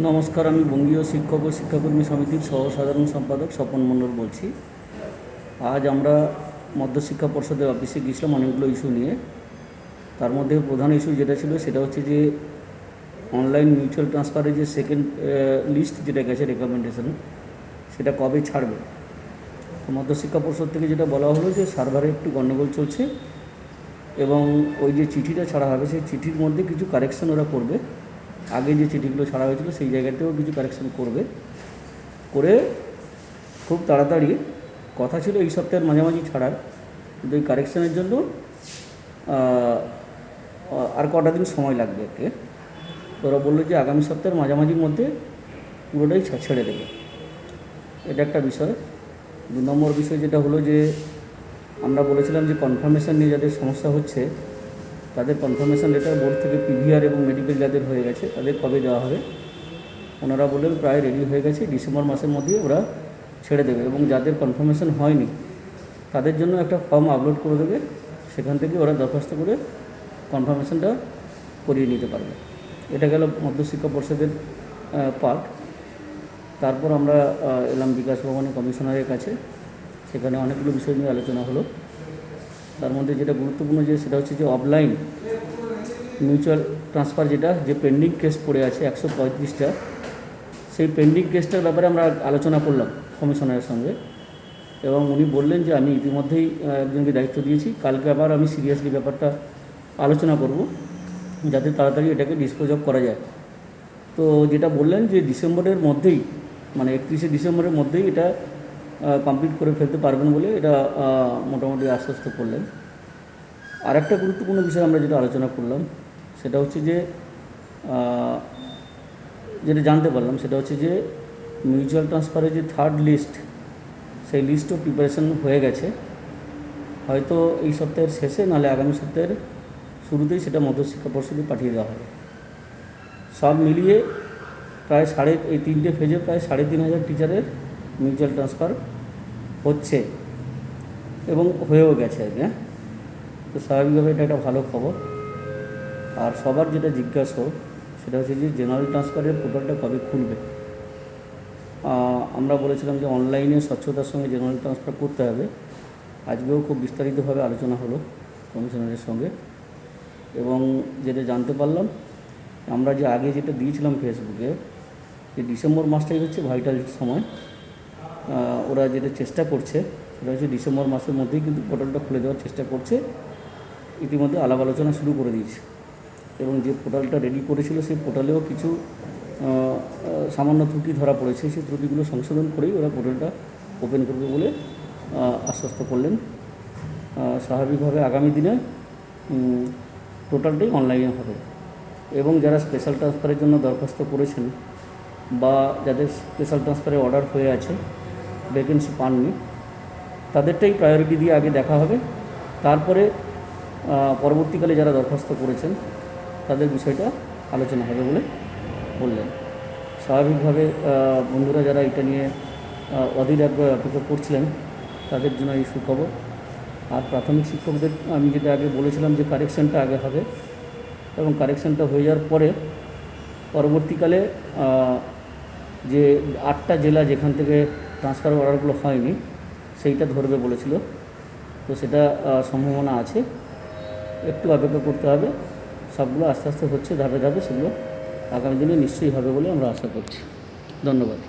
নমস্কার, আমি বঙ্গীয় শিক্ষক ও শিক্ষাকর্মী সমিতির সহ সাধারণ সম্পাদক স্বপন মণ্ডল বলছি। আজ আমরা মধ্যশিক্ষা পর্ষদের অফিসে গিয়েছিলাম অনেকগুলো ইস্যু নিয়ে। তার মধ্যে প্রধান ইস্যু যেটা ছিল সেটা হচ্ছে যে, অনলাইন মিউচুয়াল ট্রান্সফারের যে সেকেন্ড লিস্ট যেটা গেছে রেকমেন্ডেশন সেটা কবে ছাড়বে? মধ্যশিক্ষা পর্ষদ থেকে যেটা বলা হলো যে, সার্ভারে একটু গণ্ডগোল চলছে এবং ওই যে চিঠিটা ছাড়া হবে, সেই চিঠির মধ্যে কিছু কারেকশন ওরা করবে। আগে যে চিঠিগুলো ছাড়া হয়েছিল সেই জায়গাতেও কিছু কারেকশন করবে। করে খুব তাড়াতাড়ি কথা ছিল এই সপ্তাহের মাঝামাঝি ছাড়ার, কিন্তু এই কারেকশানের জন্য আর কটা দিন সময় লাগবে একে। ওরা বলল যে আগামী সপ্তাহের মাঝামাঝির মধ্যে পুরোটাই ছেড়ে দেবে। এটা একটা বিষয়। দু নম্বর বিষয় যেটা হলো যে আমরা বলেছিলাম যে কনফার্মেশন নিয়ে যাদের সমস্যা হচ্ছে তাদের কনফার্মেশন লেটার বোর্ড থেকে পিভিআর এবং মেডিকেল যাদের হয়ে গেছে, তাদের কবে দেওয়া হবে? ওনারা বললেন প্রায় রেডি হয়ে গেছে, ডিসেম্বর মাসের মধ্যেই ওরা ছেড়ে দেবে এবং যাদের কনফার্মেশন হয়নি, তাদের জন্য একটা ফর্ম আপলোড করে দেবে, সেখান থেকে ওরা দরখাস্ত করে কনফার্মেশনটা করিয়ে নিতে পারবে। এটা গেল মধ্যশিক্ষা পর্ষদের পার্ট তারপর আমরা এলাম বিকাশ ভবনের কমিশনারের কাছে, সেখানে অনেকগুলো বিষয় নিয়ে আলোচনা হলো। তার মধ্যে যেটা গুরুত্বপূর্ণ যে সেটা হচ্ছে যে অফলাইন মিউচুয়াল ট্রান্সফার যেটা, যে পেন্ডিং কেস পড়ে আছে একশো পঁয়ত্রিশটা, সেই পেন্ডিং কেসটার ব্যাপারে আমরা আলোচনা করলাম কমিশনারের সঙ্গে। এবং উনি বললেন যে আমি ইতিমধ্যেই একজনকে দায়িত্ব দিয়েছি, কালকে আবার আমি সিরিয়াসলি ব্যাপারটা আলোচনা করব, যাতে তাড়াতাড়ি এটাকে ডিসপোজ অফ করা যায়। তো যেটা বললেন যে ডিসেম্বরের মধ্যেই মানে একত্রিশে ডিসেম্বরের মধ্যেই এটা কমপ্লিট করে ফেলতে পারবেন বলে এটা মোটামুটি আশ্বস্ত করলেন। আর একটা গুরুত্বপূর্ণ বিষয় আমরা যেটা আলোচনা করলাম, সেটা হচ্ছে যে যেটা জানতে পারলাম, সেটা হচ্ছে যে মিউচুয়াল ট্রান্সফারের যে থার্ড লিস্ট সেই লিস্টও প্রিপারেশন হয়ে গেছে। হয়তো এই সপ্তাহের শেষে, নাহলে আগামী সপ্তাহের শুরুতেই সেটা মধ্যশিক্ষা পর্ষদে পাঠিয়ে দেওয়া হবে। সব মিলিয়ে প্রায় সাড়ে, এই তিনটে ফেজে প্রায় সাড়ে তিন হাজার টিচারের মিউচুয়াল ট্রান্সফার হচ্ছে এবং হয়েও গেছে আর কি হ্যাঁ? তো স্বাভাবিকভাবে এটা একটা ভালো খবর। আর সবার যেটা জিজ্ঞাসা সেটা হচ্ছে যে জেনারেল ট্রান্সফারের পোর্টালটা কবে খুলবে? আমরা বলেছিলাম যে অনলাইনে স্বচ্ছতার সঙ্গে জেনারেল ট্রান্সফার করতে হবে। আজকেও খুব বিস্তারিতভাবে আলোচনা হলো কমিশনারের সঙ্গে। এবং যেটা জানতে পারলাম, আমরা যে আগে যেটা দিয়েছিলাম ফেসবুকে যে ডিসেম্বর মাসটাই হচ্ছে ভাইটাল সময়। ওরা যেটা চেষ্টা করছে, সেটা হচ্ছে ডিসেম্বর মাসের মধ্যেই কিন্তু পোর্টালটা খুলে দেওয়ার চেষ্টা করছে। ইতিমধ্যে আলাপ আলোচনা শুরু করে দিয়েছে। এবং যে পোর্টালটা রেডি করেছিল, সেই পোর্টালেও কিছু সামান্য ত্রুটি ধরা পড়েছে। সেই ত্রুটিগুলো সংশোধন করেই ওরা পোর্টালটা ওপেন করবে বলে আশ্বস্ত করলেন। স্বাভাবিকভাবে আগামী দিনে টোটালটাই অনলাইনে হবে। এবং যারা স্পেশাল ট্রান্সফারের জন্য দরখাস্ত করেছেন বা যাদের স্পেশাল ট্রান্সফারের অর্ডার হয়ে আছে ভ্যাকেন্সি পাননি। তাদেরটাই প্রায়োরিটি দিয়ে আগে দেখা হবে। তারপরে পরবর্তীকালে যারা দরখাস্ত করেছেন, তাদের বিষয়টা আলোচনা হবে বলে বললেন। স্বাভাবিকভাবে বন্ধুরা যারা এটা নিয়ে অধীর আগ্রহে অপেক্ষা করছিলেন, তাদের জন্য এই সুখবর। আর প্রাথমিক শিক্ষকদের, আমি যেটা আগে বলেছিলাম যে কারেকশনটা আগে হবে, এবং কারেকশনটা হয়ে যাওয়ার পরে পরবর্তীকালে যে আটটা জেলা যেখান থেকে ট্রান্সফার অর্ডারগুলো হয়নি, সেইটা ধরবে বলেছিল। তো সেটা সম্ভাবনা আছে। একটু অপেক্ষা করতে হবে। সবগুলো আস্তে আস্তে হচ্ছে, ধাপে ধাপে সেগুলো আগামী দিনে নিশ্চয়ই হবে বলে আমরা আশা করছি। ধন্যবাদ।